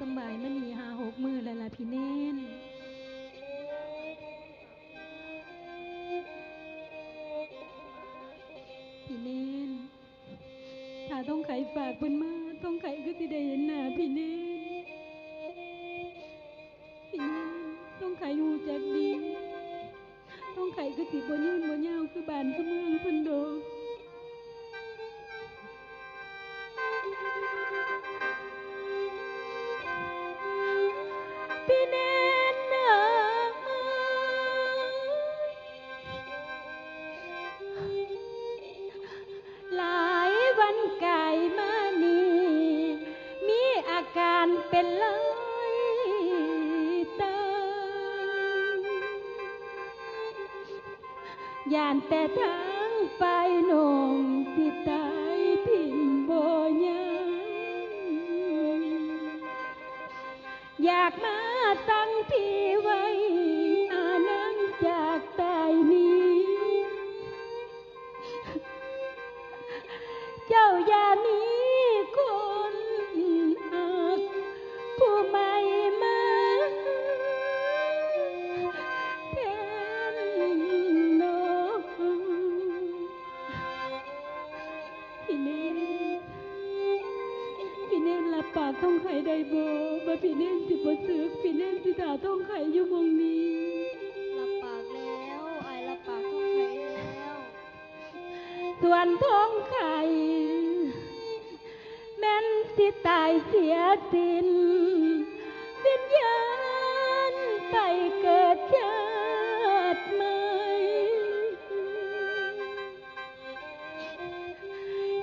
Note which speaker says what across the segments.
Speaker 1: สบายมันนี่หาหกมือแล้วล่ะพี่เน้นพี่เน้นถ้าต้องไขฝากเพิ่นมาต้องไขก็สิได้เห็นหน้าพี่เน้นพี่เน้นต้องไขหูจักดี ต้องไขก็สิบ่ยืนบ่ยาวคือบ้านคือเมืองเพิ่อน ย่านแต่ทางไปนงสิตายทิ่มบ่ยังอยากมาตั้งที่ ถ้าต้องไข่อยู่มองนี้
Speaker 2: รับปากแล้วไอายรับปากท้องไข่แล้ว
Speaker 1: ส่วนท้องไข่แม่นสิตายเสียสิ้นวิญญาณไปเกิดชาติใหม่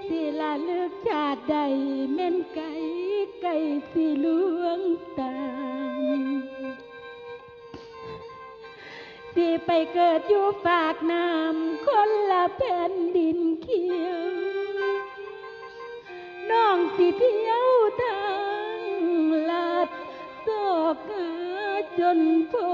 Speaker 1: สิละเลือกชาติใดแม่นไก่ไก่สิลวงตา พี่ไปเกิดอยู่ฝากน้ำคนละแผ่นดินเขียวน้องสิเที่ยวทางลาดซกาจนพอ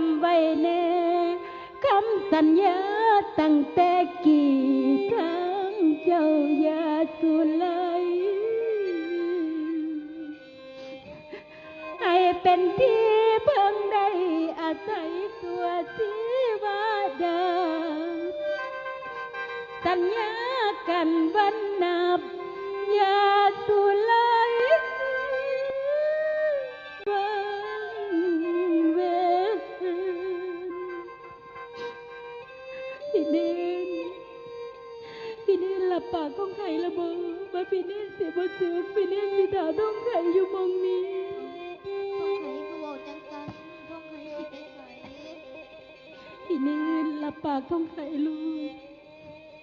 Speaker 1: ำไว้แน่คำสัญญาตั้งแต่กี่ครั้งเจ้าอย่าสูญไหลให้เป็นที่เพิ่งได้อาศัยตัวสีวาดาสัญญากันวันนับอย่าสูญไล องไข่อยู่หมองนี้
Speaker 2: ท้องไข่คือเว่าจังสันท้องไข่สิไปใส
Speaker 1: พี่เนนรับปากต้องไข่ลูก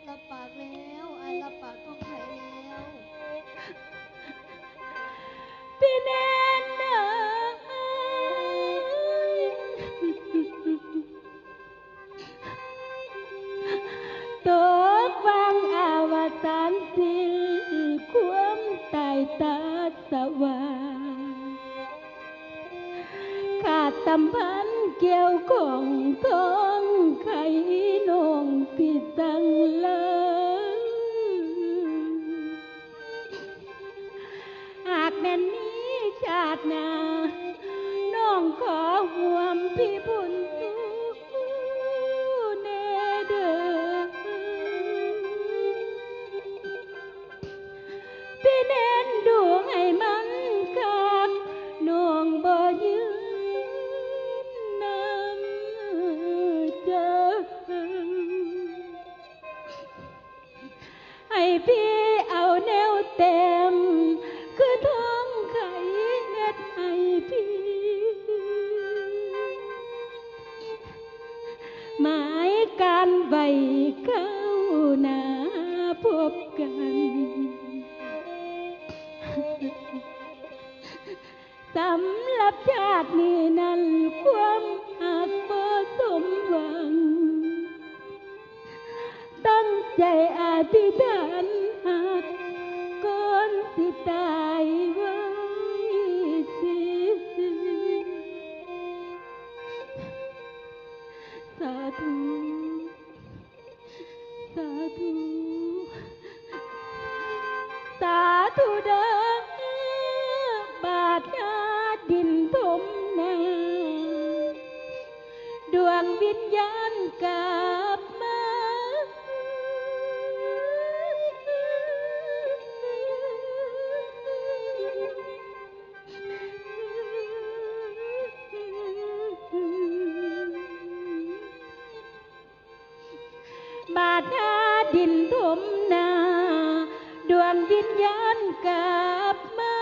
Speaker 2: รับปากแล้วไอายรับปากท้องไข่แล้ว
Speaker 1: พี่เนนเอ๋ยตกฟังอาวสานสิ้นความตายตา สว่างขาดสัมพันเกี่ยวของท้องไข่นองพี่สังเลยหากแม่นมีชาติหน้าน้องขอห่วมพี่บุญ chạy à thì đàn hạt con thì tài với xí xí xa thú xa thú xa thú đó bạt ra đình thôm nè đường biên gian cao วงวิญญาณกลับมา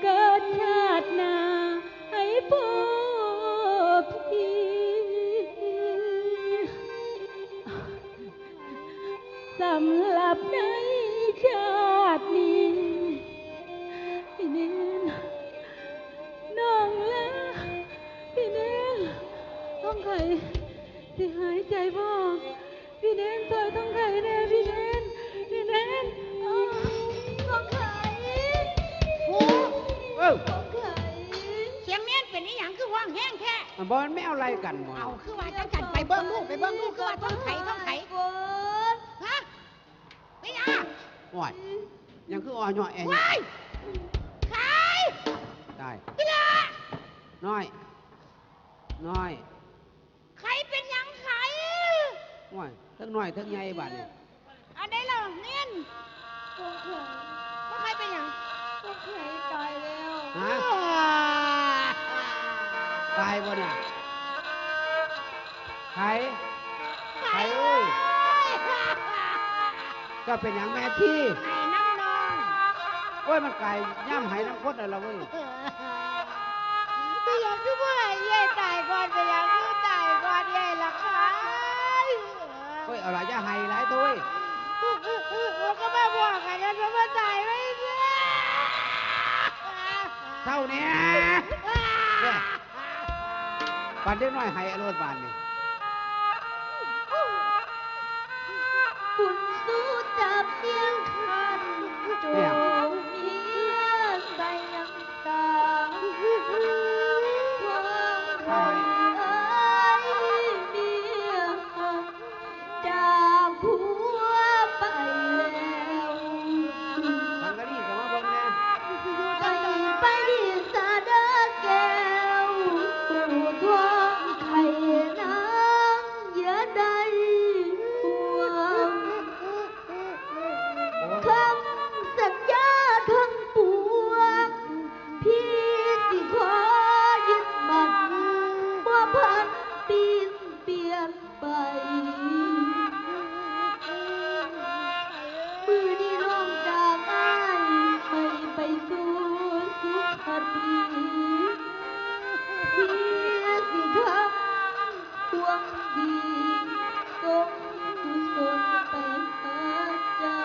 Speaker 1: เกิดชาติหน้าให้พบพี่สำหรับในชาตินี้พี่เน้นน้องละพี่เน้นต้องไข่ที่หายใจบ่ พี่เน้นซอยต้องไข่แน่พี่เน้นพี่เน้นอ้าวต้องไข่
Speaker 2: โอ้
Speaker 3: เอ้า
Speaker 1: ต้องไข่
Speaker 2: เสียงเมียนเป็นอีหยังคือห้องแห้งแท้
Speaker 3: มันบอลไม่เอาอะไรกันหมอ
Speaker 2: เอาคือว่าจังกันไปเบิ่งลูกไปเบิ่งลูกคือว่าท้องไข่ท้องไข่
Speaker 1: ฝน
Speaker 2: ฮะไม่ยา
Speaker 3: ห่วยยังคืออ่อนหน่อยแอน
Speaker 2: ว้ายไข่
Speaker 3: ได้
Speaker 2: พี่ละ
Speaker 3: น้อย น้อย
Speaker 2: ไข่เป็นหยังไข่
Speaker 3: ห่วยทั้งน้อยทั้งใหญ่บาดนี่
Speaker 2: อันใดล่ะเมียน
Speaker 1: ต้องไข่
Speaker 2: ว่าไข่เป็นหยัง
Speaker 1: ต้องไข่ตายแล้ว
Speaker 3: ฮะตายบ่เนี่ยไข่ไข่เอ้ยก็เป็นอย่างแม่ที่
Speaker 2: ไข่น้ำนอง
Speaker 3: โอ้ยมันไก่ย่ำไหน้ำคดอะไรเว้ย
Speaker 2: ไปยังคือว่าเย่ตายก่อนไปยังคือตายก่อนเย่ละค่ะ
Speaker 3: โอ้ ยเอาละอย่าไหหลายตัวเว้ย
Speaker 2: มันก็มาบอกกันนะว่ามันตายไม่ได้
Speaker 3: เท่านี้เนี่ยปันเด็กน้อยไหอรรถบานนี่
Speaker 1: คุณสู้จับเพียงคันจูง เปลี่ยนไป มือนี้น้องจากอ้ายให้ไปสู่สุขติพี่สิทำความดีส่งกุศลไปหาเจ้า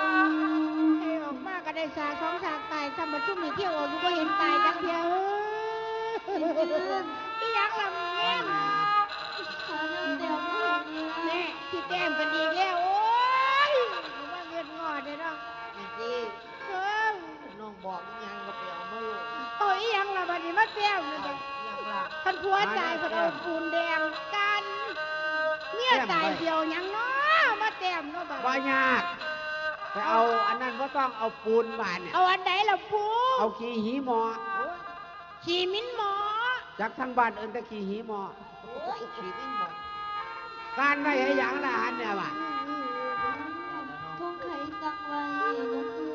Speaker 2: ให้ออกมาก็ได้สาสองสากตายทำมาชุ่มมีเที่ยวออกอยู่ก็เห็นตาย
Speaker 4: ไปเอา
Speaker 2: อันนั้นว่าต้
Speaker 3: องเอาปูนบานเนี่ย
Speaker 2: เอาอันไหนล่ะปู
Speaker 3: เอาขี้หีหมอ
Speaker 2: ขี่มิ้นหมอ
Speaker 3: จากทางบ้านเอินแต่ขี้หีหมอ
Speaker 4: โอ้ยชีวิตบอก
Speaker 3: การได้ให้หยังละหันเนี่ยว่ะ
Speaker 1: ทงไข่กังไว้หลวงปู่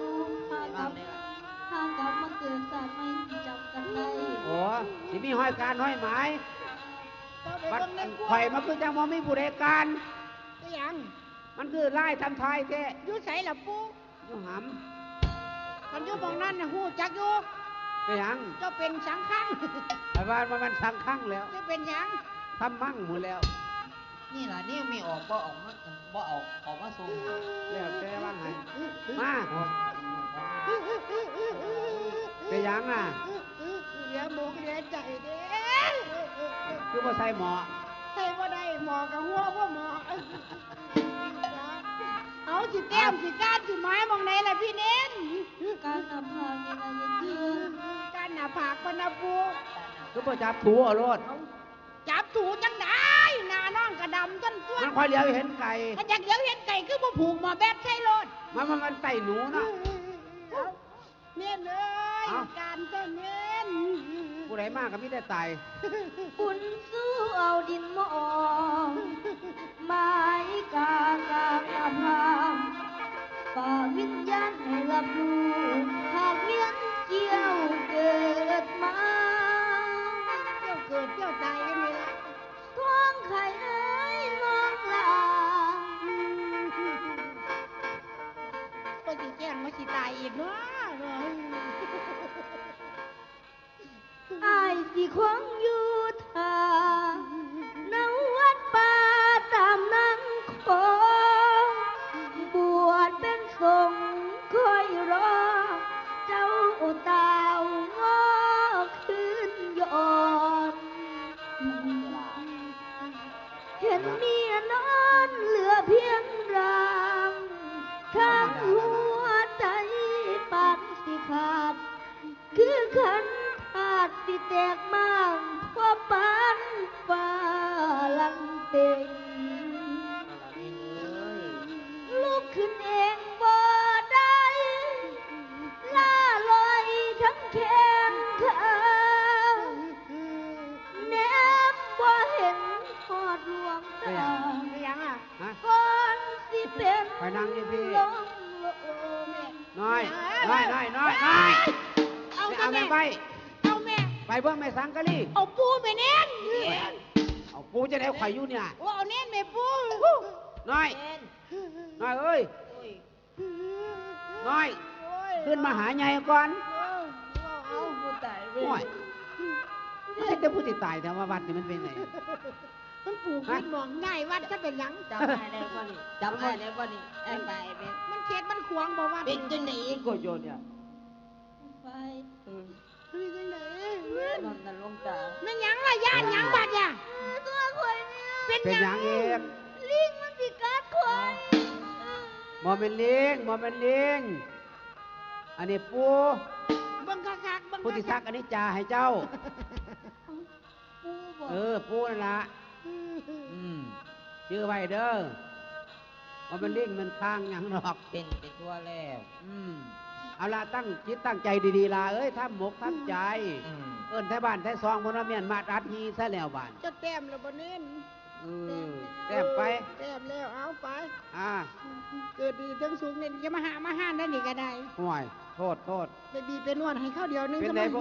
Speaker 1: หากับหากับมาเกิดศาสตร์ไม่สิจำกันได้
Speaker 3: โอ้สิมีห้อยการห้อยหมาย
Speaker 2: ต้องไป
Speaker 3: บัด
Speaker 2: เบิ่งในครัว
Speaker 3: ข่อยมันคือจังว่ามีผู้ใดการ
Speaker 2: อีหยัง
Speaker 3: มันคือไล่ทำทายแท้
Speaker 2: อยู่ไสล่ะปู
Speaker 3: อยู่ห
Speaker 2: คันอยู่หมองนั้นน่ะฮู้จักอยู่ำ
Speaker 3: ไปหยัง
Speaker 2: เจ้าเป็นสังฆัง
Speaker 3: ไอ้บ้านมันมันสังข้างแล้ว
Speaker 2: เจ้าเป็นหยัง
Speaker 3: ทำมั่งหมดแล้ว
Speaker 4: นี่ล่ะนี่ไม่ออกบ่ออกมาบ่ออกออกมาส่ง
Speaker 3: แล้วแต่ว่างไงมาไปหยังอะ
Speaker 2: เหลียหมูเหลียใจเด้
Speaker 3: คือว่าใส่หมอ
Speaker 2: ใส่บ่ได้หมอกับหัวบ่หมอเอาสิแต้มสิก้านสิไม้มองไหนล่ะพี่เน้น
Speaker 1: การนำพาเงินเย็นยืน
Speaker 2: ก้านหน้าผากปะนะปู
Speaker 3: คือว่าจับถูเอารถ
Speaker 2: จับถูจังได้หน้าน้องกระดำจนตัว
Speaker 3: มันคอยเลี้ยวเห็นไก่
Speaker 2: ถ้าอยากเลี้ยวเห็นไก่คือบ่ผูกหมอแบบใช่ร
Speaker 3: มันมันมันไต่หนูเนาะ
Speaker 2: เมียนเอ้ย
Speaker 3: เอ้า
Speaker 2: การเต้นเมียน
Speaker 3: ผู้ใดมากก็มีแต่ตาย
Speaker 5: บุญสู้เอาดินมองไม้กากางอภามป่าวิญญาณให้รับรู้หากเลี้ยงเกี่ยวเกิดมา
Speaker 2: เจ้าเกิดเจ้าตายกันเลยละ
Speaker 5: ท้องไข่เอ้ยมองลา
Speaker 2: ก็สิแจ้งมาสิตายอีกเนาะเนาะ
Speaker 5: ขึ้นเองบ่ได้ล่าลอยทั้งแขนขาแนบบ่เห็นหอดลวงตา
Speaker 2: ไม่ยังอะ
Speaker 3: ฮะ
Speaker 5: ก่อนสิเป็น
Speaker 3: ไปนั่งนี่พี่
Speaker 5: ลมโลม
Speaker 3: น้อยน้อยน้อยน้อยน้อย
Speaker 2: เอา
Speaker 3: ไป
Speaker 2: ซะ
Speaker 3: เอา
Speaker 2: แม่
Speaker 3: แม่ไป
Speaker 2: เอาแม่
Speaker 3: ไปเบิ่งแม่สังกะลี
Speaker 2: เอาปูไปเน้น
Speaker 3: เอาปูจะได้ข่อยอยู่เนี่ย
Speaker 2: โอ้เอาเน้นแม่ปู
Speaker 3: น้อย น้อยเอ้ย น้อย ขึ้นมาหาใหญ่ก่อน
Speaker 2: เอาผู้ตาย
Speaker 3: โอ้ยมันเป็นแต่ผู้ที่ตายแต่ว่าวัดนี่มันเป็นไง
Speaker 2: มันปลูกขึ้นหมองง่ายวัดจะเป็นหยัง
Speaker 4: จำได้แล้วบ่นี่จำได้แล้วบ่นี่ไอ้ไปไป
Speaker 2: มันเข็ดมันขวางบ่วัด
Speaker 4: เป็นจังไหนอีกก็โยนเนี่ย
Speaker 5: ไป
Speaker 4: เออ
Speaker 2: เฮ้ยจังไหน
Speaker 4: นอนนั่นลงตา
Speaker 2: มันหยังล่ะย่านหยังบัดเนี่ย
Speaker 5: ตัวข่อยเนี่ย
Speaker 2: เป็น
Speaker 3: เป็น
Speaker 2: ห
Speaker 3: ห
Speaker 2: ยั
Speaker 3: ยังงเอง
Speaker 5: ลิงมันสิกัดข่อย
Speaker 3: มอเป็นลิงมอเป็นลิง อันนี้ปู
Speaker 2: เบังคักๆเบัง
Speaker 3: ผู้ที่ซักอันนี้จ่าให้เจ้า
Speaker 5: ปูบอก
Speaker 3: เออ ปูนั่นละอืมชื่อไว้เด้อมอเป็นลิงมันข้างหยังหรอก
Speaker 4: เป็นไปทั่วแล้ว
Speaker 3: อืมเอาละตั้งจิตตั้งใจดีๆล่ะเอ้ยทำหมกทำใจ
Speaker 4: อืม
Speaker 3: เอิ้นไทบ้านไทซองพนว่าเมียนมาดอัดฮีซะแล้วบ้าน
Speaker 2: จะแต้มแล้วบ่เน้น
Speaker 3: เออแต้มไป
Speaker 2: แต้มแล้วเอาไป
Speaker 3: อ่า
Speaker 2: เกิดดีทั้งสูงเนี่ยจะมาหามาห้านได้นี่ก็ได้
Speaker 3: ห่วยโทษโทษ
Speaker 2: ไปบีบไปนวดให้เข้าเดียวนึง
Speaker 3: เป็น
Speaker 2: ก็
Speaker 3: ได
Speaker 2: มา
Speaker 3: บ่